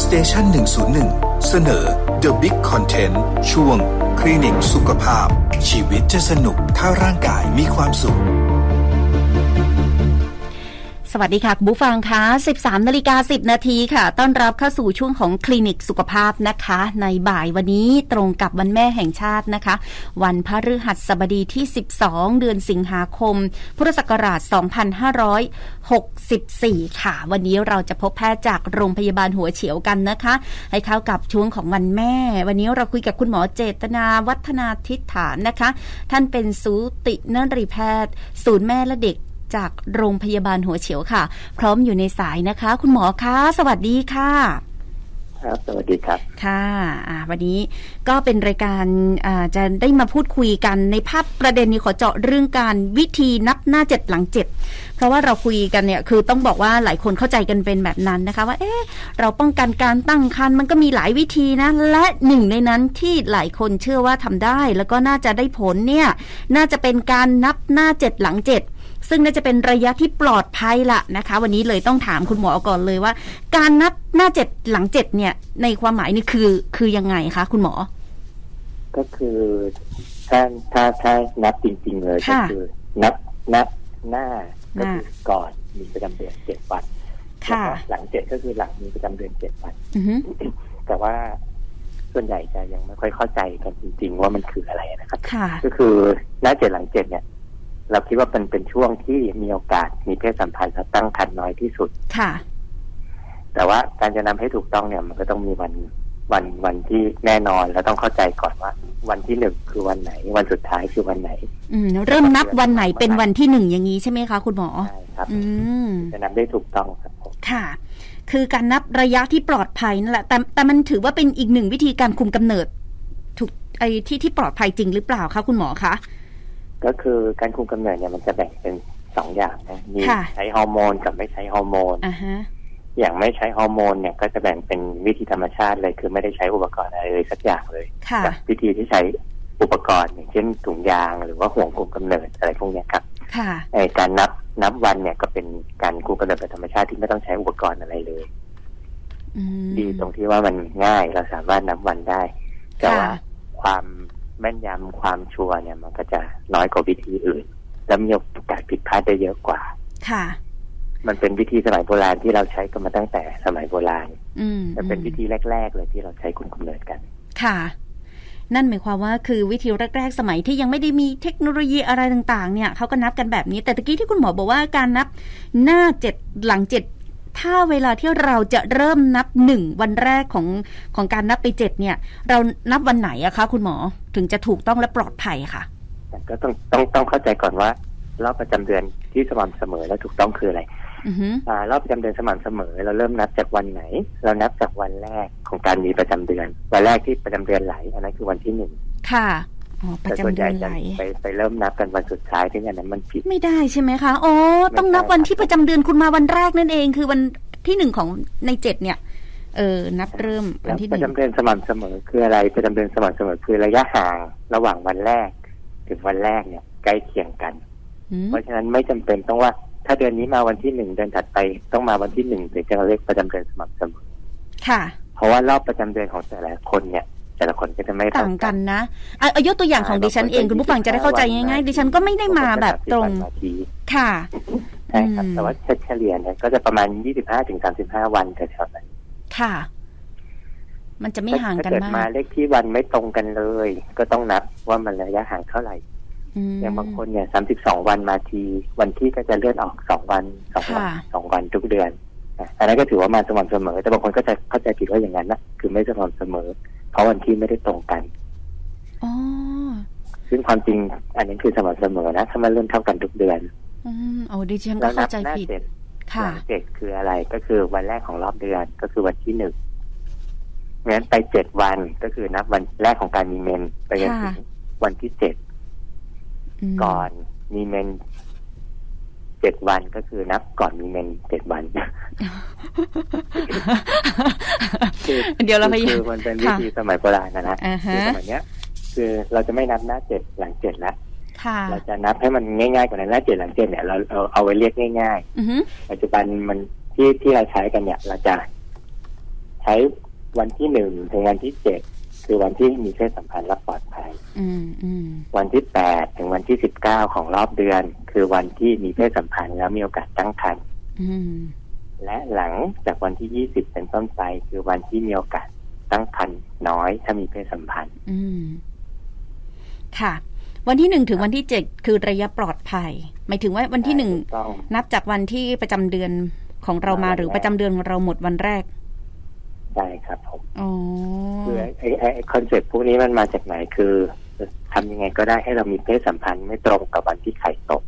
สเตชันหนึ่งศูนย์หนึ่งเสนอ The Big Content ช่วง คลินิกสุขภาพ ชีวิตจะสนุกถ้าร่างกายมีความสุข สวัสดีค่ะคุณผู้ฟังคะ 13นาฬิกา10 นาทีค่ะ ต้อนรับเข้าสู่ช่วงของคลินิกสุขภาพนะคะ ในบ่ายวันนี้ตรงกับวันแม่แห่งชาตินะคะ วันพฤหัสบดีที่ 12 เดือนสิงหาคม พุทธศักราช 2564 ค่ะ วันนี้เราจะพบแพทย์จากโรงพยาบาลหัวเฉียวกันนะคะ ให้เข้ากับช่วงของวันแม่ วันนี้เราคุยกับคุณหมอเจตนาวัฒนาทิฏฐานนะคะ ท่านเป็นสูตินรีแพทย์ ศูนย์แม่และเด็ก จากโรงพยาบาลหัวเฉียวค่ะ พร้อมอยู่ในสายนะคะ คุณหมอคะสวัสดีค่ะ ครับ สวัสดีครับ ค่ะอ่าวันนี้ก็เป็นรายการอ่าจะได้มาพูดคุยกันในภาพประเด็นนี้ขอเจาะเรื่องการวิธีนับหน้าเจ็ดหลังเจ็ดเพราะว่าเราคุยกันเนี่ยคือต้องบอกว่าหลายคนเข้าใจกันเป็นแบบนั้นนะคะ ว่าเอ๊ะเราป้องกันการตั้งครรภ์มันก็มีหลายวิธีนะ และหนึ่งในนั้นที่หลายคนเชื่อว่าทำได้ แล้วก็น่าจะได้ผลเนี่ย น่าจะเป็นการนับหน้าเจ็ดหลังเจ็ด ซึ่งน่าจะเป็นระยะที่ปลอดภัยละนะคะ วันนี้เลยต้องถามคุณหมอก่อนเลยว่า การนับหน้าเจ็ดหลังเจ็ดเนี่ย ในความหมายนี่คือคือยังไงคะคุณหมอ ก็คือถ้าถ้าถ้านับจริง ๆ เลยก็ค่ะ คือนับนับหน้าหก็น้าคือก่อนมีประจำเดือนเจ็ดวันค่ะ แล้วก็หลังเจ็ดก็คือหลังมีประจำเดือนเจ็ดวัน อือฮึแต่ว่าส่วนใหญ่จะยังไม่ค่อยเข้าใจกันจริง ๆ ว่ามันคืออะไรนะครับ ค่ะ ก็คือหน้าเจ็ดหลังเจ็ดเนี่ย เราคิดว่าเป็นเป็นช่วงที่มีโอกาสมีเพศสัมพันธ์และตั้งครรภ์น้อยที่สุด ค่ะ แต่ว่าการจะนำให้ถูกต้องเนี่ยมันก็ต้องมีวันวันวันที่แน่นอนแล้วต้องเข้าใจก่อนว่า วันที่หนึ่งคือวันไหน วันสุดท้ายคือวันไหน อืมเริ่มนับวันไหนเป็นวันที่หนึ่งอย่างนี้ใช่ไหมคะ คุณหมอใช่ครับอืมจะนำได้ถูกต้องครับผมค่ะ คือการนับระยะที่ปลอดภัยนั่นแหละแต่แต่มันถือว่าเป็นอีกหนึ่งวิธีการคุมกำเนิด ถูกไอ้ที่ที่ปลอดภัยจริงหรือเปล่าคะคุณหมอคะ ก็คือการคุมกำเนิดเนี่ยมันจะแบ่งเป็นสองอย่างนะมีค่ะใช้ฮอร์โมนกับไม่ใช้ฮอร์โมนอ่าฮะอย่างไม่ใช้ฮอร์โมนเนี่ยก็จะแบ่งเป็นวิธีธรรมชาติเลย คือไม่ได้ใช้อุปกรณ์อะไรเลยสักอย่างเลยค่ะกับวิธีที่ใช้อุปกรณ์อย่างเช่นถุงยางหรือว่าห่วงคุมกำเนิดอะไรพวกเนี้ยครับค่ะไอ้การนับนับวันเนี่ยก็เป็นการคุมกำเนิดแบบธรรมชาติที่ไม่ต้องใช้อุปกรณ์อะไรเลยอืมดีตรงที่ว่ามันง่ายเราสามารถนับวันได้ แต่ค่ะว่าความ แม่นยำความชัวร์เนี่ย มันก็จะน้อยกว่าวิธีอื่น และมีโอกาสผิดพลาดได้เยอะกว่า ค่ะ มันเป็นวิธีสมัยโบราณที่เราใช้กันมาตั้งแต่สมัยโบราณ อืมมันเป็นอืมวิธีแรก ๆ เลยที่เราใช้คุมกำเนิดกัน ค่ะ นั่นหมายความว่าคือวิธีแรก ๆ สมัยที่ยังไม่ได้มีเทคโนโลยีอะไรต่าง ๆ เนี่ยเขาก็นับกันแบบนี้ แต่ตะกี้ที่คุณหมอบอกว่าการนับหน้าเจ็ดหลังเจ็ด ถ้าเวลาที่เราจะเริ่มนับหนึ่งวันแรกของของการนับไปเจ็ดเนี่ย เรานับวันไหนอะคะคุณหมอถึงจะถูกต้องและปลอดภัยค่ะแต่ก็ต้องต้องต้องเข้าใจก่อนว่ารอบประจำเดือนที่สม่ำเสมอและถูกต้องคืออะไรอือฮึอ่ารอบประจำเดือนสม่ำเสมอ เราเริ่มนับจากวันไหน เรานับจากวันแรกของการมีประจำเดือน วันแรกที่ประจำเดือนไหลอันนั้นคือวันที่หนึ่งค่ะอ๋อ ประแต่ส่วนจำใหเดืญ่อนไหจะลไปไปเริ่มนับกันวันสุดท้ายที่อันนั้นมันผิดไม่ได้ใช่ไหมคะอ๋อต้องนับวันที่ประจำเดือนคุณมาวันแรกนั่นเอง คือวันที่หนึ่งของในเจ็ดเนี่ย เออ นับเริ่มวัแล้นวที่หประนึ่งจำเดือนสม่ำเสมอคืออะไรประจำเดือนสม่ำเสมอคือระยะห่างระหว่างวันแรก ถึงวันแรกเนี่ยใกล้เคียงกันอืมเพราะฉะนั้นไม่จำเป็นต้องว่า ถ้าเดือนนี้มาวันที่หนึ่งเดือนถัดไป ต้องมาวันที่หนึ่งถึงจะเรียกประจำเดือนสม่ำเสมอค่ะ เพราะว่ารอบประจำเดือนของแต่ละคนเนี่ย แต่ละคนก็จะไม่เท่าต่างกักันนนะอะเอายกตัวอย่างของดิฉันเองคุณผู้ฟังจะได้เข้าใจง่ายๆดิฉันก็ไม่ได้มาแบบตรงนาทีค่ะใช่ครับอืมแต่ว่าเฉลี่ยเนี่ยก็จะประมาณ25ถึง35วันแถวๆนั้นค่ะ มันจะไม่ห่างกันถ้าเกิดมามากเลขที่วันไม่ตรงกันเลย ก็ต้องนับว่ามันระยะห่างเท่าไหร่อืมอย่างบางคนเนี่ย32วันมาที วันที่ก็จะเลื่อนออก2วัน2วันค่ะ2วันทุกเดือนอะอันนั้นก็ถือว่ามาสม่ำเสมอ แต่บางคนก็จะเข้าใจผิดว่าอย่างนั้นนะคือไม่สม่ำเสมอ เพราะวันที่ไม่ได้ตรงกันอ๋อซึ่งความจริง อันนี้คือสม่ำเสมอนะ ถ้ามันเริ่มเท่ากันทุกเดือน อืมโอ้ดิฉันแล้ก็วนัเข้าใจหน้าผิดเจ็ดหค่ะลังเจ็ดคืออะไรก็คือวันแรกของรอบเดือนก็คือวันที่หนึ่งงั้นไปเจ็ดวันก็คือนับวันแรกของการมีเมนไปจนถึงค่ะวันที่เจ็ดมก่อนมีเมนเจ็ดวันก็คือนับก่อนมีเมนเจ็ดวัน คือเดี๋ยวเราพยายาคืมอมันเป็นวิค่ะธีสมัยโบราณนะนะอ่าคืฮะอสมัยเนี้ย คือเราจะไม่นับหน้าเจ็ดหลังเจ็ดแล้วค่ะเราจะนับให้มันง่ายๆกว่านั้นหน้าเจ็ดหลังเจ็ดเนี่ยเราเอาเอาไว้เรียกง่ายๆอือฮึปัจจุบันมันที่ที่เราใช้กันเนี่ย เราจะใช้วันที่หนึ่งถึงวันที่เจ็ดคือวันที่มีเพศสัมพันธ์และปลอดภัยอืมอืมวันที่แปดถึงวันที่สิบเก้าของรอบเดือน คือวันที่มีเพศสัมพันธ์แล้วมีโอกาสตั้งครรภ์อืม และหลังจากวันที่ยี่สิบเป็นต้นไป คือวันที่มีโอกาสตั้งครรภ์น้อย ถ้ามีเพศสัมพันธ์อืมค่ะ วันที่หนึ่งถึงวันที่เจ็ดคือระยะปลอดภัย หมายถึงว่าวันที่หนึ่งถูกต้องนับจากวันที่ประจำเดือนของเรามาหรือประจำเดือนของเราหมดวันแรกได้ครับผมอ๋อคือไอ้ไอ้ไอ้คอนเซ็ปต์พวกนี้มันมาจากไหนคือทำยังไงก็ได้ให้เรามีเพศสัมพันธ์ไม่ตรงกับวันที่ไข่ตก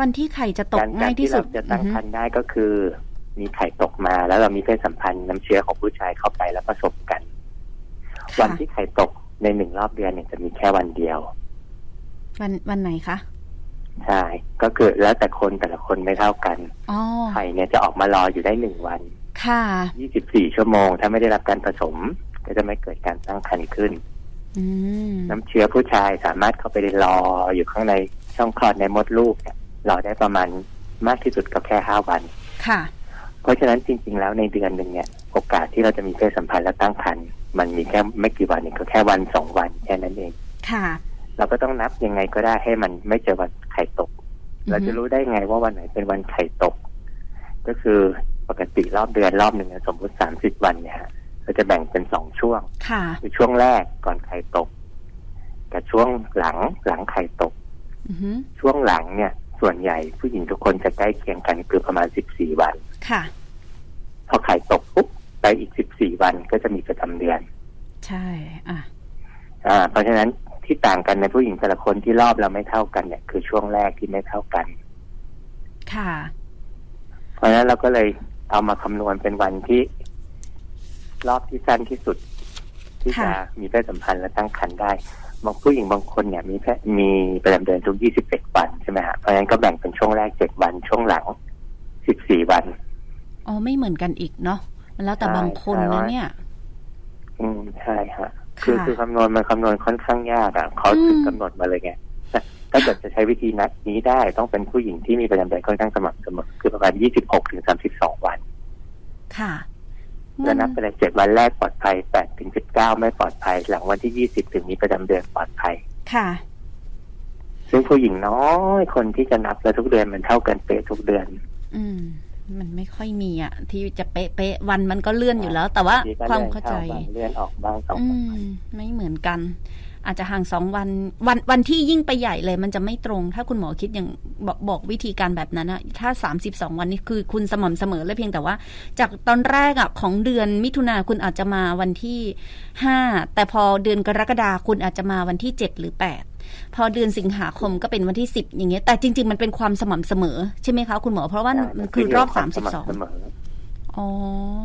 วันที่ไข่จะตกการกาง่ารยที่ที่สุเราดจะตั้งอือฮึครรภ์ได้ก็คือ มีไข่ตกมาแล้วเรามีเพศสัมพันธ์น้ำเชื้อของผู้ชายเข้าไปแล้วผสมกัน วันค่ะที่ไข่ตกในหนึ่งรอบเดือนเนี่ยจะมีแค่วันเดียว วันวันไหนคะใช่ก็คือแล้วแต่คนแต่ละคนไม่เท่ากันอ๋อไข่เนี่ยจะออกมารออยู่ได้หนึ่งวัน ค่ะ24ชั่วโมง ถ้าไม่ได้รับการผสม ก็จะไม่เกิดการตั้งครรภ์ขึ้นอืมน้ำเชื้อผู้ชายสามารถเข้าไปรออยู่ข้างในช่องคลอดในมดลูกเนี่ย รอได้ประมาณมากที่สุดก็แค่ห้าวัน ค่ะ เพราะฉะนั้นจริง ๆ แล้วในเดือนหนึ่งเนี่ย โอกาสที่เราจะมีเพศสัมพันธ์และตั้งครรภ์มันมีแค่ไม่กี่วันเองก็แค่วันสองวันแค่นั้นเอง ค่ะ เราก็ต้องนับยังไงก็ได้ให้มันไม่เจอวันไข่ตก เราจะรู้ได้ไงว่าวันไหนเป็นวันไข่ตก ก็คือปกติรอบเดือนรอบหนึ่งเนี่ยสมมติสามสิบวันเนี่ยฮะเราจะแบ่งเป็นสองช่วง ค่ะคือช่วงแรกก่อนไข่ตก กับช่วงหลังหลังไข่ตกอือฮึช่วงหลังเนี่ย ส่วนใหญ่ผู้หญิงทุกคนจะใกล้เคียงกันคือประมาณสิบสี่วัน ค่ะ พอไข่ตกปุ๊บไปอีกสิบสี่วันก็จะมีประจำเดือน ใช่ อะอ่า เพราะฉะนั้นที่ต่างกันในผู้หญิงแต่ละคนที่รอบเราไม่เท่ากันเนี่ยคือช่วงแรกที่ไม่เท่ากัน ค่ะ เพราะฉะนั้นเราก็เลยเอามาคำนวณเป็นวันที่ รอบที่สั้นที่สุด ที่ค่ะจะมีเพศสัมพันธ์และตั้งครรภ์ได้ บางผู้หญิงบางคนเนี่ยมีแค่มีประจำเดือนทุก21วันใช่ไหมฮะเพราะฉะนั้นก็แบ่งเป็นช่วงแรก 7 วันช่วงหลัง 14 วัน อ๋อ ไม่เหมือนกันอีกเนาะมันแล้วแต่ใช่บางคนใช่นะว่าเนี่ย อืมใช่ฮะคือค่ะคือคำนวณมันคำนวณค่อนข้างยากอะเขาถึงอืมกำหนดมาเลยไงแต่ถ้าเกิดจะใช้วิธีนัดนี้ได้ต้องเป็นผู้หญิงที่มีประจำเดือนค่อนข้างสม่ำเสมอคือประมาณ 26ถึง32 วัน ค่ะ จะนับไปเลยเจ็ดวันแรกปลอดภัย8ถึง19ไม่ปลอดภัย หลังวันที่20ถึงมีประจำเดือนปลอดภัย ค่ะ ซึ่งผู้หญิงน้อยคนที่จะนับแล้วทุกเดือนมันเท่ากันเป๊ะทุกเดือน อืม มันไม่ค่อยมีอะ ที่จะเป๊ะเป๊ะๆวันมันก็เลื่อนอยู่แล้ว แต่ว่าทีก็ความเลื่อนเข้าใจบ้างเลื่อนออกบ้างสองอืวันมไม่เหมือนกัน อาจจะห่างสองวันวันวันที่ยิ่งไปใหญ่เลย มันจะไม่ตรง ถ้าคุณหมอคิดอย่างบอกบอกวิธีการแบบนั้นอะถ้าสามสิบสองวันนี้คือคุณสม่ำเสมอเลยเพียงแต่ว่า จากตอนแรกอะของเดือนมิถุนาคุณอาจจะมาวันที่ห้าแต่พอเดือนกรกฎาคุณอาจจะมาวันที่เจ็ดหรือแปดพอเดือนสิงหาคมก็เป็นวันที่สิบอย่างเงี้ยแต่จริง ๆ มันเป็นความสม่ำเสมอ ใช่ไหมคะคุณหมอ เพราะว่ามันคือรอบสามสิบสอง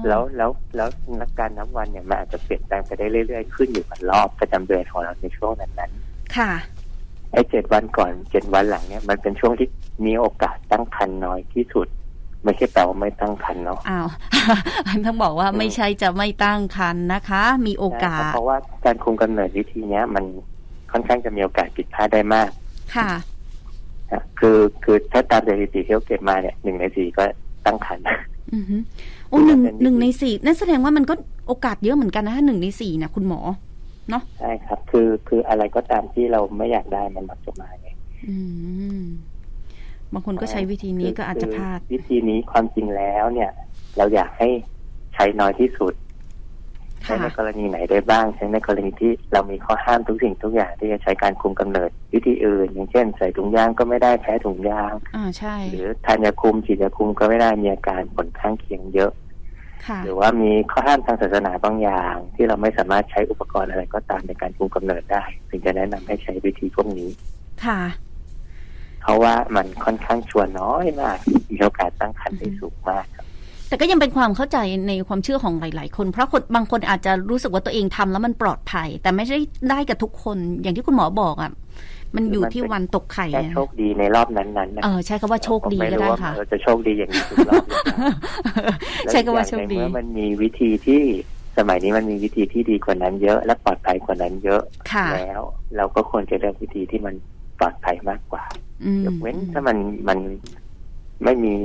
แล้วแล้วแล้วนักการนับวันเนี่ยมันอาจจะเปลี่ยนแปลงไปได้เรื่อยๆ ขึ้นอยู่กับรอบประจำเดือนของเราในช่วงนั้นค่ะๆไอ้เจ็ดวันก่อนเจ็ดวันหลังเนี่ยมันเป็นช่วงที่มีโอกาสตั้งครรภ์น้อยที่สุด ไม่ใช่แปลว่าไม่ตั้งครรภ์เนาะอ้าวต้องบอกว่าไม่ใช่จะไม่ตั้งคันนะคะ มีโอกาส เพราะว่าการคุมกำเนิดวิธีเนี้ย มันค่อนข้างจะมีโอกาสผิดพลาดได้มาก ค่ะนะคือคือถ้าตามสถิติที่เขาเก็บมาเนี่ยหนึ่งในสี่ก็ตั้งครรภ์ อือฮึโอ้หนึ่งเป็นวิธีหนึ่งในสี่นั่นแสดงว่ามันก็โอกาสเยอะเหมือนกันนะถ้าหนึ่งในสี่นะคุณหมอใช่ครับ คือคืออะไรก็ตามที่เราไม่อยากได้มันมักจะมาไงอืมบางคนก็ใช้วิธีนี้ก็อาจจะพลาดคือวิธีนี้ความจริงแล้วเนี่ย เราอยากให้ใช้น้อยที่สุดใช้ค่ะในกรณีไหนได้บ้าง ใช้ในกรณีที่เรามีข้อห้ามทุกสิ่งทุกอย่างที่จะใช้การคุมกำเนิดวิธีอื่น อย่างเช่น ใส่ถุงยางก็ไม่ได้แพ้ถุงยางอ่าใช่หรือทานยาคุมฉีดยาคุมก็ไม่ได้มีอาการผลข้างเคียงเยอะค่ะหรือว่ามีข้อห้ามทางศาสนาบางอย่าง ที่เราไม่สามารถใช้อุปกรณ์อะไรก็ตามในการคุมกำเนิดได้ถึงจะแนะนำให้ใช้วิธีพวกนี้ ค่ะ เพราะว่ามันค่อนข้างชวนน้อยมากมีโอกาสตั้งครรภ์ได้สูงมากครับ แต่ก็ยังเป็นความเข้าใจในความเชื่อของหลาย ๆ คน เพราะคนบางคนอาจจะรู้สึกว่าตัวเองทำแล้วมันปลอดภัย แต่ไม่ได้ได้กับทุกคนอย่างที่คุณหมอบอกอะมันอยู่ที่วันตกไข่แค่อะโชคดีในรอบนั้นๆนะเออใช้คำว่าโชคดีผมไม่ก็รู้ได้ว่าค่ะเราจะโชคดีอย่างนี้ทุกรอบหรือเปล่าใช้คำว่าโชคและดีอีกอย่งหนึ่งเมื่อมันมีวิธีที่สมัยนี้มันมีวิธีที่ดีกว่านั้นเยอะ และปลอดภัยกว่านั้นเยอะค่ะแล้ว เราก็ควรจะเลือกวิธีที่มันปลอดภัยมากกว่าอืมยกเว้นถ้ามันมันไม่มี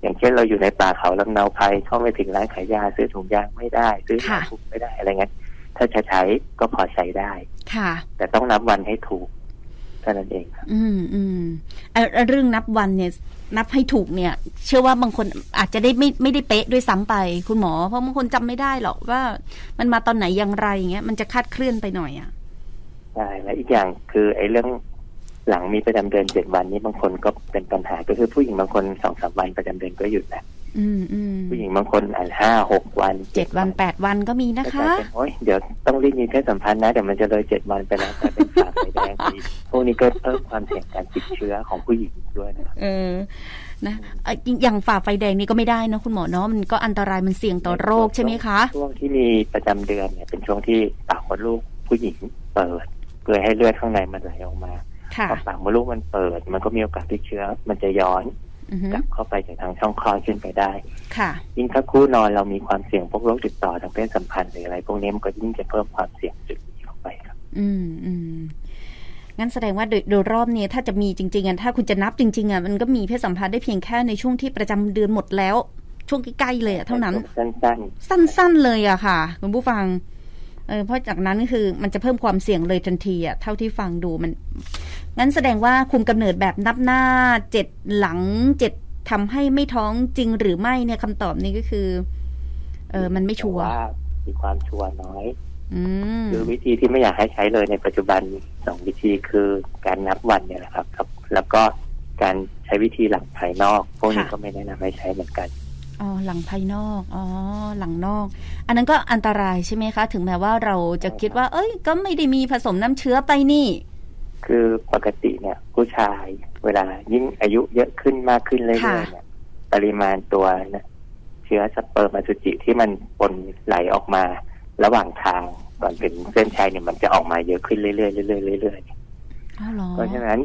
อย่างเช่นเราอยู่ในป่าเขาลำเนาภัยเข้าไม่ถึงร้านขายยาซื้อถุงยางไม่ได้ ซื้อค่ะยาคุมไม่ได้อะไรเงี้ยถ้าจะใช้ก็พอใช้ได้ ค่ะ แต่ต้องนับวันให้ถูกเท่านั้นเองครับอืมอืมเอ่อเรื่องนับวันเนี่ย นับให้ถูกเนี่ย เชื่อว่าบางคนอาจจะได้ไม่ไม่ได้เป๊ะด้วยซ้ำไป คุณหมอ เพราะบางคนจำไม่ได้หรอกว่ามันมาตอนไหนอย่างไรอย่างเงี้ยมันจะคลาดเคลื่อนไปหน่อยอะใช่และอีกอย่างคือไอ้เรื่อง หลังมีประจำเดือนเจ็ดวันนี้บางคนก็เป็นปัญหาก็คือผู้หญิงบางคนสองสามวันประจำเดือนก็หยุดแล้วอืมอืมผู้หญิงบางคนอ่านห้าหกวันเจ็ดวันแปดวันก็มีนะก็กคะลายเป็นโอ้ยเดี๋ยวต้องรีบมีเพศสัมพันธ์นะเดี๋ยวมันจะเลยเจ็ดวันไปแล้วกลายเป็นฝ่าไฟแดงอีกพวกนี้ก็เพิ่มความเสี่ยงการติดเชื้อของผู้หญิงด้วยนะครับเออนะเอ่ออย่างฝ่าไฟแดงนี่ก็ไม่ได้นะคุณหมอเนาะมันก็อันตรายมันเสี่ยงต่อโรคใช่ไหมคะ ช่วงที่มีประจำเดือนเนี่ยเป็นช่วงที่ปากมดลูกผู้หญิงเปิดเพื่อให้เลือดข้างในมันไหลออกมาค่ะ พอปากมดลูกมันเปิด มันก็มีโอกาสที่เชื้อ มันจะย้อนอือฮึกลับเข้าไปจากทางช่องคลอดขึ้นไปได้ ค่ะยิ่งถ้าคู่นอนเรามีความเสี่ยงพวกโรคติดต่อทางเพศสัมพันธ์หรืออะไร พวกนี้มันก็ยิ่งจะเพิ่มความเสี่ยงจุดนี้เข้าไปครับ อืมอืมงั้นแสดงว่าโดยโดยรอบเนี่ยถ้าจะมีจริงๆอะถ้าคุณจะนับจริงๆอะมันก็มีเพศสัมพันธ์ได้เพียงแค่ในช่วงที่ประจำเดือนหมดแล้ว ช่วงใกล้ๆเลยอะเท่านั้น สั้นสั้นๆเลยอะค่ะ คุณผู้ฟัง เออเพราะจากนั้นคือมันจะเพิ่มความเสี่ยงเลยทันทีอะเท่าที่ฟังดูมัน งั้นแสดงว่าคุมกำเนิดแบบนับหน้าเจ็ดหลังเจ็ดทำให้ไม่ท้องจริงหรือไม่เนี่ยคำตอบนี้ก็คือ เออมันไม่ๆชัวร์แต่ว่ามีความชัวร์น้อยอืมคือวิธีที่ไม่อยากให้ใช้เลยในปัจจุบันสองวิธีคือการนับวันเนี่ยแหละครับ ครับ แล้วก็การใช้วิธีหลังภายนอก พวกนี้ก็ไม่แนะนำให้ใช้เหมือนกัน อ๋อหลังภายนอกอ๋อหลังนอก อันนั้นก็อันตรายใช่ไหมคะ ถึงแม้ว่าเราจะคิดว่า เอ้ย ก็ไม่ได้มีผสมน้ำเชื้อไปนี่ คือปกติเนี่ย ผู้ชายเวลายิ่งอายุเยอะขึ้นมากขึ้นเรื่อยๆเนี่ย ปริมาณตัวเนี่ยเชื้อสเปิร์มอสุจิที่มันปนไหลออกมา ระหว่างทางก่อนถึงเส้นชัยเนี่ยมันจะออกมาเยอะขึ้นเรื่อยๆเรื่อยๆเรื่อยๆอ๋อเหรอเพราะฉะนั้น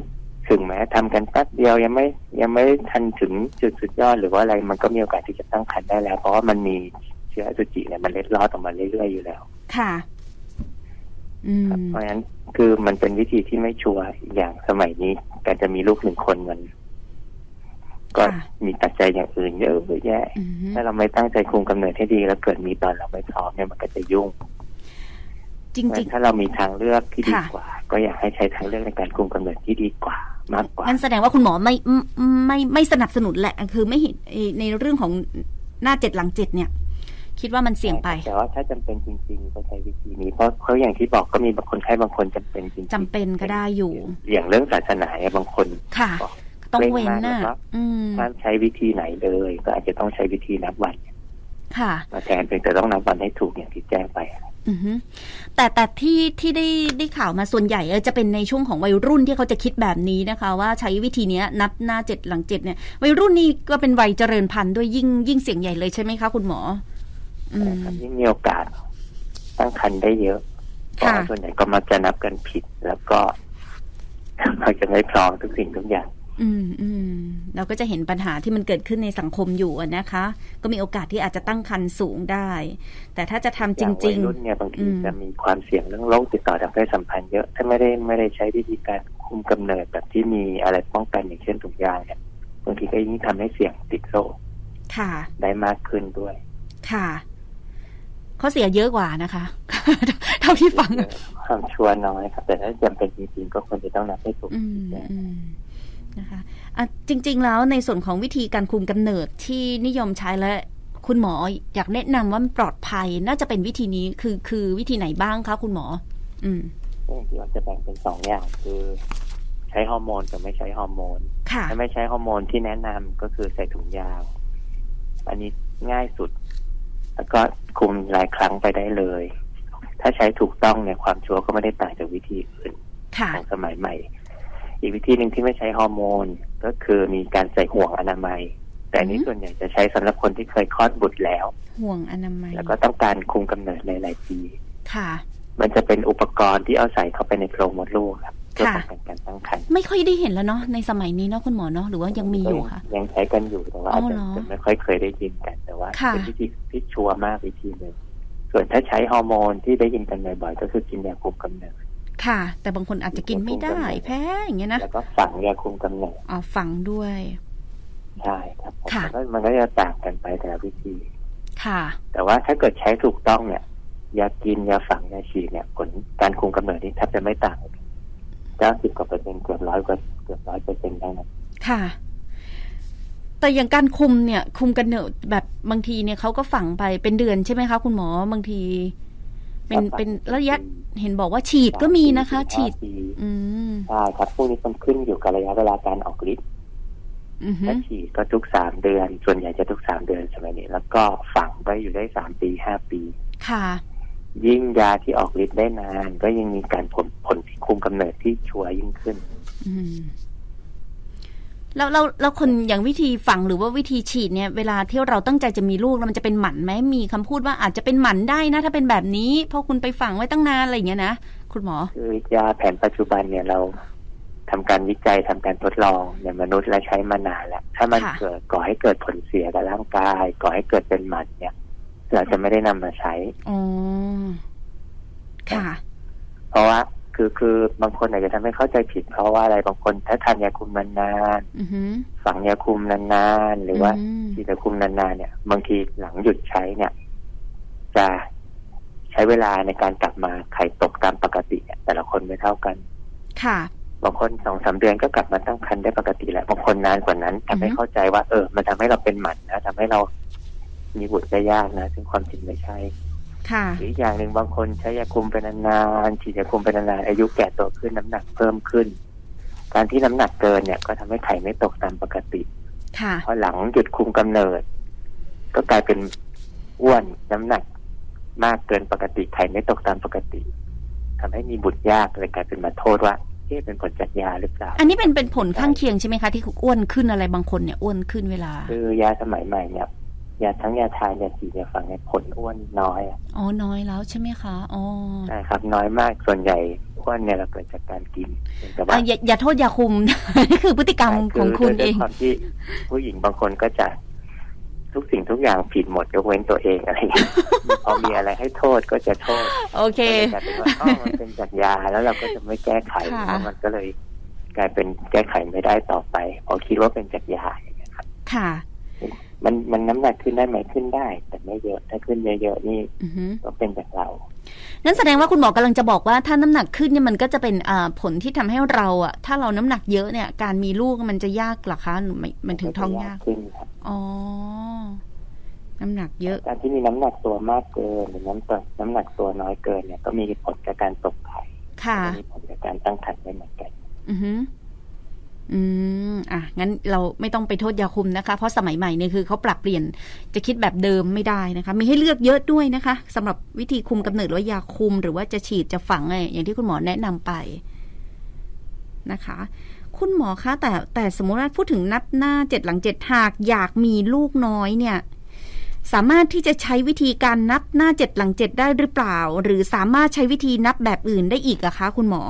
ถึงแม้ทำกันแป๊บเดียวยังไม่ยังไม่ทันถึงจุดสุดยอดหรือว่าอะไรมันก็มีโอกาสที่จะตั้งครรภ์ได้แล้ว เพราะว่ามันมีเชื้ออสุจิเนี่ยมันเล็ดลอดออกมาเรื่อยๆอยู่แล้ว ค่ะอืมครับเพราะฉะนั้นคือมันเป็นวิธีที่ไม่ชัวร์อีกอย่างสมัยนี้ การจะมีลูกหนึ่งคนมัน ก็ค่ะมีปัจจัยอย่างอื่นเยอะแยะอืมถ้าเราไม่ตั้งใจคุมกำเนิดให้ดี แล้วเกิดมีตอนเราไม่พร้อมเนี่ยมันก็จะยุ่งจริงถ้าเรามีทางเลือกที่ดีค่ะกว่า ก็อยากให้ใช้ทางเลือกในการคุมกำเนิดที่ดีกว่า มากกว่างั้นแสดงว่าคุณหมอไม่ไม่ไม่ไม่สนับสนุนแหละ คือไม่เห็นในเรื่องของหน้าเจ็ดหลังเจ็ดเนี่ย คิดว่ามันเสี่ยงไป แต่ว่าถ้าจำเป็นจริงๆก็ใช้วิธีนี้เพราะเพราะอย่างที่บอกก็มีบางคนไข้บางคนจำเป็นจริงๆจำเป็นก็ได้อยู่ อย่างเรื่องศาสนาเนี่ยบางคนค่ะบอกต้องเว้นน่ะเร่งมากนะครับอืมห้ามใช้วิธีไหนเลย ก็อาจจะต้องใช้วิธีนับวัน ค่ะมาแทนเพียงแต่ต้องนับวันให้ถูกอย่างที่แจ้งไปอือฮึ แต่แต่ที่ที่ได้ได้ข่าวมาส่วนใหญ่เออจะเป็นในช่วงของวัยรุ่นที่เขาจะคิดแบบนี้นะคะ ว่าใช้วิธีเนี้ยนับหน้าเจ็ดหลังเจ็ดเนี่ยวัยรุ่นนี่ก็เป็นวัยเจริญพันธุ์ด้วยยิ่งยิ่งเสี่ยงใหญ่เลยใช่ไหมคะคุณหมออืมนะครับยิ่งมีโอกาสตั้งครรภ์ได้เยอะเพราะค่ะว่าส่วนใหญ่ก็มักจะนับกันผิด แล้วก็มักจะไม่พร้อมทุกสิ่งทุกอย่าง อืมอืมเราก็จะเห็นปัญหาที่มันเกิดขึ้นในสังคมอยู่อะนะคะ ก็มีโอกาสที่อาจจะตั้งครรภ์สูงได้ แต่ถ้าจะทำจอย่างริวังยรุ่นเนี่ยบางอืทีมจะมีความเสี่ยงเรื่องโรคติดต่อทางเพศสัมพันธ์เยอะถ้าไม่ได้ไม่ได้ใช้วิธีการคุมกำเนิดแบบที่มีอะไรป้องกันอย่างเช่นถุงยางเนี่ยบางทีก็ยิ่งทำให้เสี่ยงติดโรคๆค่ะ ได้มากขึ้นด้วย ค่ะเขาเสียเยอะกว่านะคะ เท่าที่ฟังความชัวร์น้อยครับแต่ถ้าจำเป็นจริงๆก็ควรจะต้องนับให้ถูกอืมอืม นะคะอะจริง ๆ แล้วในส่วนของวิธีการคุมกำเนิดที่นิยมใช้และคุณหมออยากแนะนำว่ามันปลอดภัยน่าจะเป็นวิธีนี้คือคือวิธีไหนบ้างคะคุณหมอ อืมซึ่งที่เราจะแบ่งเป็นสองอย่างคือใช้ฮอร์โมนกับไม่ใช้ฮอร์โมนค่ะถ้าไม่ใช้ฮอร์โมนที่แนะนำก็คือใส่ถุงยางอันนี้ง่ายสุด แล้วก็คุมหลายครั้งไปได้เลย ถ้าใช้ถูกต้องเนี่ยความชัวร์ก็ไม่ได้ต่างจากวิธีอื่นค่ะของสมัยใหม่ อีกวิธีหนึ่งที่ไม่ใช้ฮอร์โมน ก็คือมีการใส่ห่วงอนามัย แต่อันนี้อืมส่วนใหญ่จะใช้สำหรับคนที่เคยคลอดบุตรแล้ว ห่วงอนามัย แล้วก็ต้องการคุมกำเนิดในหลายปี ค่ะ มันจะเป็นอุปกรณ์ที่เอาใส่เข้าไปในโพรงมดลูกครับเพื่อค่ะป้องกันการตั้งครรภ์ไม่ค่อยได้เห็นแล้วเนาะในสมัยนี้เนาะคุณหมอเนาะหรือว่ายังมีอยู่ค่ะ ยังใช้กันอยู่แต่ว่าอ๋อาอจจะเหรอจะไม่ค่อยเคยได้ยินกันแต่ว่าค่ะเป็นวิธีที่ชัวร์มากวิธีหนึ่งส่วนถ้าใช้ฮอร์โมนที่ได้ยินกันบ่อยๆก็คือกินยาคุมกำเนิด ค่ะ แต่บางคนอาจจะกินไม่ได้แพ้อย่างเงี้ยนะแล้วก็ฝังยาคุมกำเนิดอ๋อฝังด้วยใช่ครับผมค่ะมันก็มันก็จะต่างกันไปแต่ละวิธี ค่ะ แต่ว่าถ้าเกิดใช้ถูกต้องเนี่ยยากินยาฝังยาฉีดเนี่ยผลการคุมกำเนิดนี่แทบจะไม่ต่างกันเก้าสิบกว่าเปอร์เซ็นต์เกือบร้อยกว่าเกือบร้อยเปอร์เซ็นต์ได้นะค่ะ แต่อย่างการคุมเนี่ย คุมกันเนอะแบบบางทีเนี่ยเขาก็ฝังไปเป็นเดือนใช่ไหมคะ คุณหมอบางที เป็นเป็นระยะเห็นบอกว่าฉีดก็มีนะคะสาฉีดปีอืมใช่ครับพวกนี้มันขึ้นอยู่กับระยะเวลาการออกฤทธิ์อือฮึถ้าฉีดก็ทุกสามเดือน ส่วนใหญ่จะทุกสามเดือนสมัยนี้ แล้วก็ฝังไว้อยู่ได้สามปีห้าปี ค่ะ ยิ่งยาที่ออกฤทธิ์ได้นาน ก็ยิ่งมีการผลผลที่คุมกำเนิดที่ชัวร์ยิ่งขึ้น อืม แล้วแล้วแล้วคนอย่างวิธีฝังหรือว่าวิธีฉีดเนี่ย เวลาที่เราตั้งใจจะมีลูกแล้วมันจะเป็นหมันไหมมีคำพูดว่าอาจจะเป็นหมันได้นะ ถ้าเป็นแบบนี้เพราะคุณไปฝังไว้ตั้งนานอะไรอย่างเงี้ยนะคุณหมอ คือยาแผนปัจจุบันเนี่ยเราทำการวิจัยทำการทดลองในมนุษย์และใช้มานานแล้ว ถ้ามันค่ะเกิดก่อให้เกิดผลเสียกับร่างกาย ก่อให้เกิดเป็นหมันเนี่ย เราจะไม่ได้นำมาใช้อ๋อค่ะ เพราะว่า คือคือบางคนอาจจะทำให้เข้าใจผิด เพราะว่าอะไรบางคนถ้าทานยาคุมนานอือฮึๆฝังยาคุมนานๆหรือว่ามฉีดยาคุมนานๆเนี่ย บางทีหลังหยุดใช้เนี่ย จะใช้เวลาในการกลับมาไข่ตกตามปกติเนี่ยแต่ละคนไม่เท่ากัน ค่ะ บางคนสองสามเดือนก็กลับมาตั้งครรภ์ได้ปกติแล้วบางคนนานกว่านั้นทำให้อือฮึเข้าใจว่า เออ มันทำให้เราเป็นหมันนะทำให้เรามีบุตรได้ยากนะซึ่งความจริงไม่ใช่ ค่ะหรืออีกอย่างหนึ่งบางคนใช้ยาคุมเป็นนานๆฉีดยาคุมเป็นนานๆอายุแก่ตัวขึ้นน้ำหนักเพิ่มขึ้น การที่น้ำหนักเกินเนี่ย ก็ทำให้ไข่ไม่ตกตามปกติค่ะพอหลังหยุดคุมกำเนิด ก็กลายเป็นอ้วนน้ำหนักมากเกินปกติไข่ไม่ตกตามปกติทำให้มีบุตรยากเลยกลายเป็นมาโทษว่าเอ๊ะเป็นผลจากยาหรือเปล่า อันนี้เป็นเป็นผลข้างเคียงใช่ไหมคะที่อ้วนขึ้นอะไรบางคนเนี่ยอ้วนขึ้นเวลา คือยาสมัยใหม่เนี่ย ยาทั้งยาทานยาฉีดยาฝังเนี่ยผลอ้วนน้อยอะอ๋อน้อยแล้วใช่ไหมคะอ๋อนะครับ น้อยมากส่วนใหญ่อ้วนเนี่ยเราเกิดจากการกินแต่ว่าอะอย่าอย่าโทษยาคุมนี่คือพฤติกรรมของคุณด้เอวยงความที่ผู้หญิงบางคนก็จะทุกสิ่งทุกอย่างผิดหมดยกเว้นตัวเองอะไรอย่างเงี้ยพอมีอะไรให้โทษก็จะโทษ โอเคก็เลยกลายเป็นว่าอ๋อมันเป็นจากยาแล้วเราก็จะไม่แก้ไขค่ะแล้วมันก็เลย กลายเป็นแก้ไขไม่ได้ต่อไปเพอคิดว่าเป็นจากยาอย่างเงี้ยครับ ค่ะ มันมันน้ำหนักขึ้นได้ไหมขึ้นได้ แต่ไม่เยอะถ้าขึ้นเยอะๆนี่อือฮึก็เป็นจากเรานั่นแสดงว่าคุณหมอกำลังจะบอกว่าถ้าน้ำหนักขึ้นเนี่ยมันก็จะเป็นอ่าผลที่ทำให้เราอะ ถ้าเราน้ำหนักเยอะเนี่ย การมีลูกมันจะยากเหรอคะหรือไม่มันถึงท้องยากขึ้นครับอ๋อน้ำหนักเยอะการที่มีน้ำหนักตัวมากเกิน หรือน้ำตัวน้ำหนักตัวน้อยเกินเนี่ยก็มีผลกับการตกไข่ค่ะก็มีผลกับการตั้งครรภ์ไม่เหมือนกัน อือฮึ อืม อะ งั้นเราไม่ต้องไปโทษยาคุมนะคะ เพราะสมัยใหม่เนี่ยคือเขาปรับเปลี่ยนจะคิดแบบเดิมไม่ได้นะคะ มีให้เลือกเยอะด้วยนะคะสำหรับวิธีคุมกำเนิดหรือว่ายาคุม หรือว่าจะฉีดจะฝังอะไรอย่างที่คุณหมอแนะนำไปนะคะ คุณหมอคะ แต่แต่สมมติว่าพูดถึงนับหน้าเจ็ดหลังเจ็ดหากอยากมีลูกน้อยเนี่ย สามารถที่จะใช้วิธีการนับหน้าเจ็ดหลังเจ็ดได้หรือเปล่า หรือสามารถใช้วิธีนับแบบอื่นได้อีกอะคะ คุณหมอ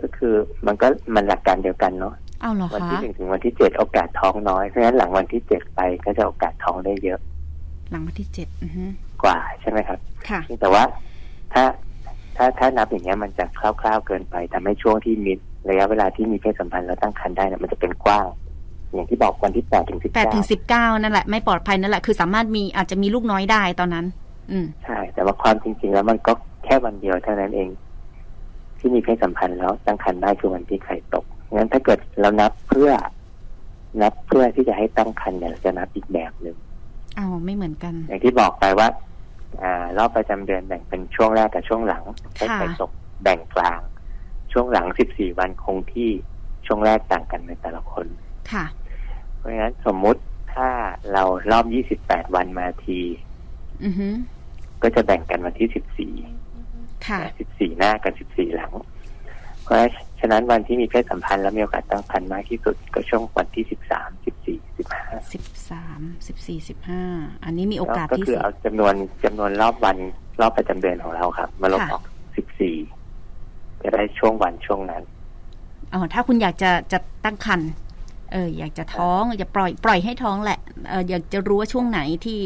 ก็คือมันก็มันหลักการเดียวกันเนาะเอาเหรอวันคะที่หนึ่งถึงวันที่เจ็ดโอกาสท้องน้อยเพราะฉะนั้นหลังวันที่เจ็ดไปก็จะโอกาสท้องได้เยอะหลังวันที่เจ็ดอือฮึกว่าใช่ไหมครับค่ะ แต่ว่าถ้าถ้าถ้านับอย่างเงี้ยมันจะคร่าวๆเกินไปทำให้ช่วงที่มีระยะเวลาที่มีเพศสัมพันธ์แล้วตั้งครรภ์ได้เนี่ยมันจะเป็นกว้าง อย่างที่บอกวันที่แปดถึงสิบแปดเก้าถึงสิบเก้านั่นแหละไม่ปลอดภัยนั่นแหละคือสามารถมีอาจจะมีลูกน้อยได้ตอนนั้น อืม ใช่ แต่ว่าความจริงๆแล้วมันก็แค่วันเดียวเท่านั้นเอง ที่มีเพศสัมพันธ์แล้วตั้งครรภ์ได้คือวันที่ไข่ตกงั้นถ้าเกิดเรานับเพื่อ นับเพื่อที่จะให้ตั้งครรภ์เนี่ยเราจะนับอีกแบบหนึ่งเอาไม่เหมือนกัน อย่างที่บอกไปว่าอ่ารอบประจำเดือนแบ่งเป็นช่วงแรกกับช่วงหลังให้ค่ะไข่ตกแบ่งกลาง ช่วงหลัง14วันคงที่ช่วงแรกต่างกันในแต่ละคน ค่ะ เพราะฉะนั้นสมมุติถ้าเรารอบ28วันมาที อือฮึก็จะแบ่งกันวันที่14ค่ะ นะ14หน้ากับ14หลัง เพราะฉะนั้นวันที่มีเพศสัมพันธ์แล้วมีโอกาสตั้งครรภ์มากที่สุดก็ช่วงวันที่13 14 15สิบสามสิบสี่สิบห้าอันนี้มีโอกาสก็ที่คือสุดเอาจำนวนจำนวนรอบวันรอบประจำเดือนของเราครับ มาลบค่ะออก14จะได้ช่วงวันช่วงนั้นอ๋อถ้าคุณอยากจะจะตั้งครรภ์ เอออยากจะท้องอย่าปล่อยปล่อยให้ท้องแหละเอออยากจะรู้ว่าช่วงไหนที่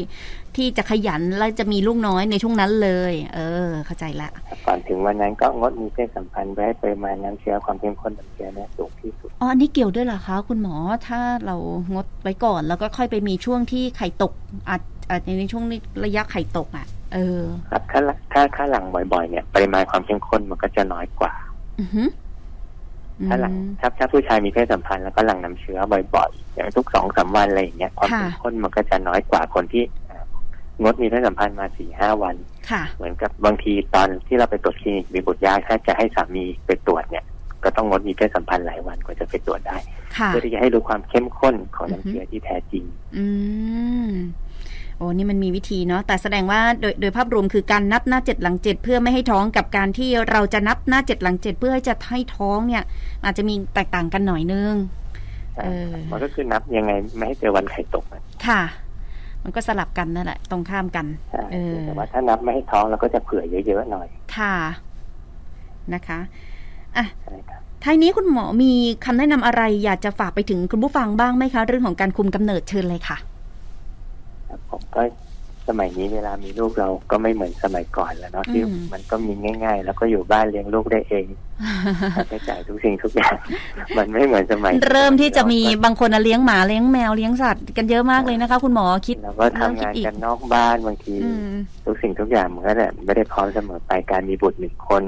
ที่จะขยันแล้วจะมีลูกน้อยในช่วงนั้นเลย เออ เข้าใจละก่อนถึงวันนั้นก็งดมีเพศสัมพันธ์ไว้ให้ปริมาณน้ำเชื้อความเข้มข้นน้ำเชื้อเนี่ยสูงที่สุดอ๋ออันนี้เกี่ยวด้วยเหรอคะคุณหมอถ้าเรางดไว้ก่อน แล้วก็ค่อยไปมีช่วงที่ไข่ตกอาจอาจจะในช่วงนี้ระยะไข่ตกอะ เออ ครับถ้าถ้าถ้าหลังบ่อยๆเนี่ย ปริมาณความเข้มข้นมันก็จะน้อยกว่า อือหือ ถ้าหลังอืมถ้าถ้าผู้ชายมีเพศสัมพันธ์แล้วก็หลังน้ำเชื้อบ่อยๆ อย่างทุกสองสามวันอะไรอย่างเงี้ยความค่ะเข้มข้นมันก็จะน้อยกว่าคนที่อ่างดมีเพศสัมพันธ์มาสี่ห้าวันค่ะเหมือนกับบางทีตอนที่เราไปตรวจคลินิกมีบุตรยากถ้าจะให้สามีไปตรวจเนี่ยก็ต้องงดมีเพศสัมพันธ์หลายวันกว่าจะไปตรวจได้ค่ะเพื่อที่จะให้รู้ความเข้มข้นของอือน้ำฮึเชื้อที่แท้จริง อืม โอ้นี่มันมีวิธีเนาะแต่แสดงว่าโดยโดยภาพรวมคือการนับหน้าเจ็ดหลังเจ็ดเพื่อไม่ให้ท้องกับการที่เราจะนับหน้าเจ็ดหลังเจ็ดเพื่อให้จะให้ท้องเนี่ย อาจจะมีแตกต่างกันหน่อยนึงเออมันก็คือนับยังไงไม่ให้เจอวันไข่ตกนะค่ะ มันก็สลับกันนั่นแหละ ตรงข้ามกันใช่เออแต่ว่าถ้านับไม่ให้ท้องเราก็จะเผื่อเยอะๆหน่อย ค่ะนะคะอะใช่ครับท้ายนี้คุณหมอมีคำแนะนำอะไร อยากจะฝากไปถึงคุณผู้ฟังบ้างไหมคะ เรื่องของการคุมกำเนิดเชิญเลยค่ะครับ ผมก็สมัยนี้เวลามีลูกเราก็ไม่เหมือนสมัยก่อนแล้วเนาะที่อืม มันก็มีง่าย ๆ แล้วก็อยู่บ้านเลี้ยงลูกได้เองค่าใช้จ่ายทุกสิ่งทุกอย่าง มันไม่เหมือนสมัยเริ่มที่จะมีเราก็บางคนน่ะเลี้ยงหมาเลี้ยงแมวเลี้ยงสัตว์กันเยอะมากเลยนะคะ คุณหมอคิดเราก็ทำงานกันนอกบ้านบางที อืม ทุกสิ่งทุกอย่างมันก็แบบไม่ได้พร้อมเสมอไปการมีบุตรหนึ่งคน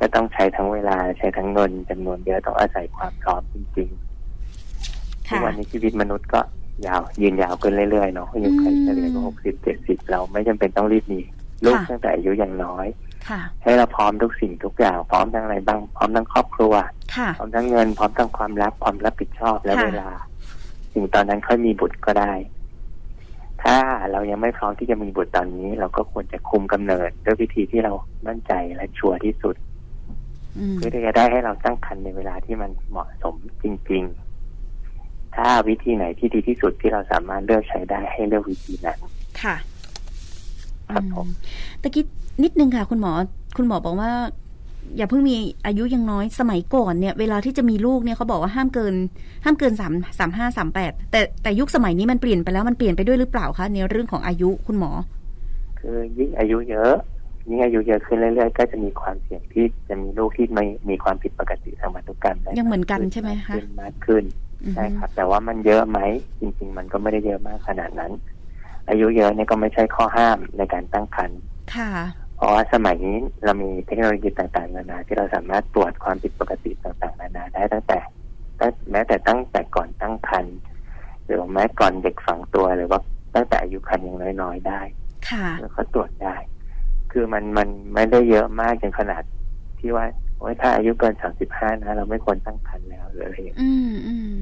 ก็ต้องใช้ทั้งเวลาใช้ทั้งเงินจำนวนเยอะต้องอาศัยความพร้อมจริงๆทุกค่ะ วันนี้ชีวิตมนุษย์ก็ ยาวยืนยาวขึ้นเรื่อยๆเนาะอายุไขเฉลี่ยก็หกสิบเจ็ดสิบเราไม่จำเป็นต้องรีบมีลูกค่ะตั้งแต่อายุยังน้อยค่ะให้เราพร้อมทุกสิ่งทุกอย่างพร้อมทั้งอะไรบ้างพร้อมทั้งครอบครัวค่ะพร้อมทั้งเงินพร้อมทั้งความรักความรับผิดชอบและค่ะเวลาถึงตอนนั้นค่อยมีบุตรก็ได้ ถ้าเรายังไม่พร้อมที่จะมีบุตรตอนนี้ เราก็ควรจะคุมกำเนิดด้วยวิธีที่เรามั่นใจและชัวร์ที่สุดอืมเพื่อที่จะได้ให้เราตั้งครรภ์ในเวลาที่มันเหมาะสมจริง ๆ ถ้าวิธีไหนที่ดีที่สุดที่เราสามารถเลือกใช้ได้ให้เลือกวิธีนั้น ค่ะ ครับผมอืตะกี้นิดนึงค่ะ คุณหมอ คุณหมอบอกว่า อย่าเพิ่งมีอายุยังน้อยสมัยก่อนเนี่ย เวลาที่จะมีลูกเนี่ยเขาบอกว่าห้ามเกิน ห้ามเกินสามสามห้าสามแปดแต่แต่ยุคสมัยนี้มันเปลี่ยนไปแล้วมันเปลี่ยนไปด้วยหรือเปล่าคะในเรื่องของอายุคุณหมอ คือยิ่งอายุเยอะยิ่งอายุเยอะขึ้นเรื่อยๆ ก็จะมีความเสี่ยงที่จะมีลูกที่ไม่มีความผิดปกติทางพันธุกรรมได้ยังเหมือนกันใช่ไหมคะมากขึ้นมากขึ้นอือฮึ ใช่ครับ แต่ว่ามันเยอะไหมจริง ๆ มันก็ไม่ได้เยอะมากขนาดนั้น อายุเยอะเนี่ยก็ไม่ใช่ข้อห้ามในการตั้งครรภ์ค่ะเพราะว่าสมัยนี้เรามีเทคโนโลยีต่างๆนานาที่เราสามารถตรวจความผิดปกติต่างๆนานาได้ตั้งแต่ตั้งแม้แต่ตั้งแต่ก่อนตั้งครรภ์หรือแม้ก่อนเด็กฝังตัวหรือว่าตั้งแต่อายุครรภ์ยังน้อยๆได้ ค่ะแล้วก็ตรวจได้ คือมันมันไม่ได้เยอะมากจนขนาดที่ว่า โอ้ยถ้าอายุเกินสามสิบห้านะ เราไม่ควรตั้งครรภ์แล้วหรืออะไรอย่างเงี้ยอืมอืม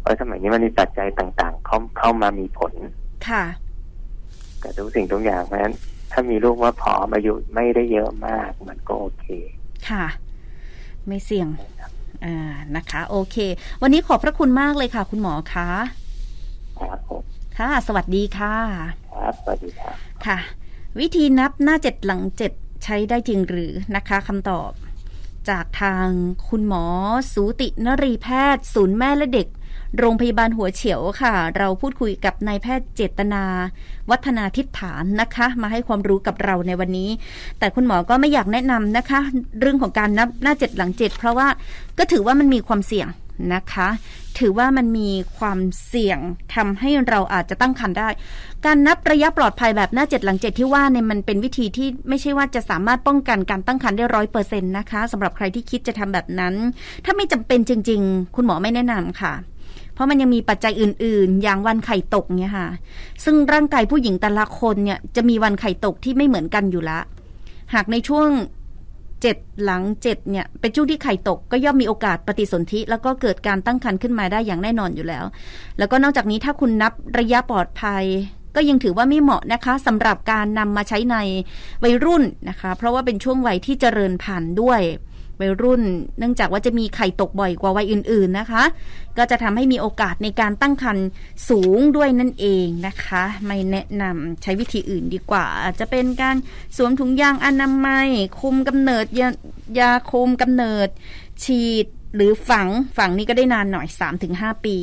เพราะสมัยนี้มันมีปัจจัยต่างๆ เข้าเข้ามามีผล ค่ะกับทุกสิ่งทุกอย่างเพราะฉะนั้น ถ้ามีลูกว่าพร้อมอายุไม่ได้เยอะมากมันก็โอเค ค่ะ ไม่เสี่ยงอ่านะคะ โอเค วันนี้ขอบพระคุณมากเลยค่ะ คุณหมอคะครับผมค่ะ สวัสดีค่ะ ครับสวัสดีครับค่ะ วิธีนับหน้าเจ็ดหลังเจ็ดใช้ได้จริงหรือนะคะคำตอบ จากทางคุณหมอสูตินรีแพทย์ ศูนย์แม่และเด็ก โรงพยาบาลหัวเฉียวค่ะ เราพูดคุยกับนายแพทย์เจตนา วัฒนาทิฏฐานนะคะ มาให้ความรู้กับเราในวันนี้ แต่คุณหมอก็ไม่อยากแนะนำนะคะ เรื่องของการนับหน้าเจ็ดหลังเจ็ดเพราะว่าก็ถือว่ามันมีความเสี่ยง นะคะ ถือว่ามันมีความเสี่ยงทำให้เราอาจจะตั้งครรภ์ได้ การนับระยะปลอดภัยแบบหน้าเจ็ดหลังเจ็ดที่ว่าเนี่ยมันเป็นวิธีที่ไม่ใช่ว่าจะสามารถป้องกันการตั้งครรภ์ได้ร้อยเปอร์เซ็นต์นะคะสำหรับใครที่คิดจะทำแบบนั้น ถ้าไม่จำเป็นจริง ๆ คุณหมอไม่แนะนำค่ะเพราะมันยังมีปัจจัยอื่น ๆ อย่างวันไข่ตกเนี่ยค่ะ ซึ่งร่างกายผู้หญิงแต่ละคนเนี่ยจะมีวันไข่ตกที่ไม่เหมือนกันอยู่ละ หากในช่วง เจ็ดหลังเจ็ดเนี่ยเป็นช่วงที่ไข่ตกก็ย่อมมีโอกาสปฏิสนธิ แล้วก็เกิดการตั้งครรภ์ขึ้นมาได้อย่างแน่นอนอยู่แล้ว แล้วก็นอกจากนี้ถ้าคุณนับระยะปลอดภัย ก็ยังถือว่าไม่เหมาะนะคะสำหรับการนำมาใช้ในวัยรุ่นนะคะ เพราะว่าเป็นช่วงวัยที่เจริญพันธุ์ด้วย วัยรุ่น เนื่องจากว่าจะมีไข่ตกบ่อยกว่าวัยอื่น ๆนะคะ ก็จะทำให้มีโอกาสในการตั้งครรภ์สูงด้วยนั่นเองนะคะ ไม่แนะนำใช้วิธีอื่นดีกว่า อาจจะเป็นการสวมถุงยางอนามัย คุมกำเนิดยายาคุมกำเนิด ฉีดหรือฝังฝังนี่ก็ได้นานหน่อย 3-5 ปี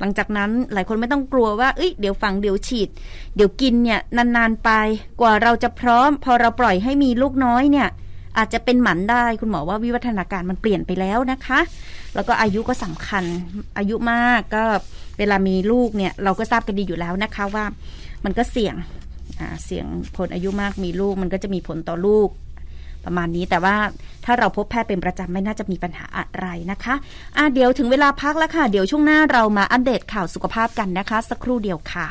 หลังจากนั้นหลายคนไม่ต้องกลัวว่าเอ้ยเดี๋ยวฝังเดี๋ยวฉีด เดี๋ยวกินเนี่ยนานๆไป กว่าเราจะพร้อม พอเราปล่อยให้มีลูกน้อยเนี่ย อาจจะเป็นหมันได้คุณหมอว่าวิวัฒนาการมันเปลี่ยนไปแล้วนะคะ แล้วก็อายุก็สำคัญ อายุมากก็เวลามีลูกเนี่ย เราก็ทราบกันดีอยู่แล้วนะคะว่า มันก็เสี่ยงเสี่ยงผลอายุมากมีลูก มันก็จะมีผลต่อลูกประมาณนี้แต่ว่าถ้าเราพบแพทย์เป็นประจำไม่น่าจะมีปัญหาอะไรนะคะอะเดี๋ยวถึงเวลาพักแล้วค่ะ เดี๋ยวช่วงหน้าเรามาอัปเดตข่าวสุขภาพกันนะคะ สักครู่เดียวค่ะ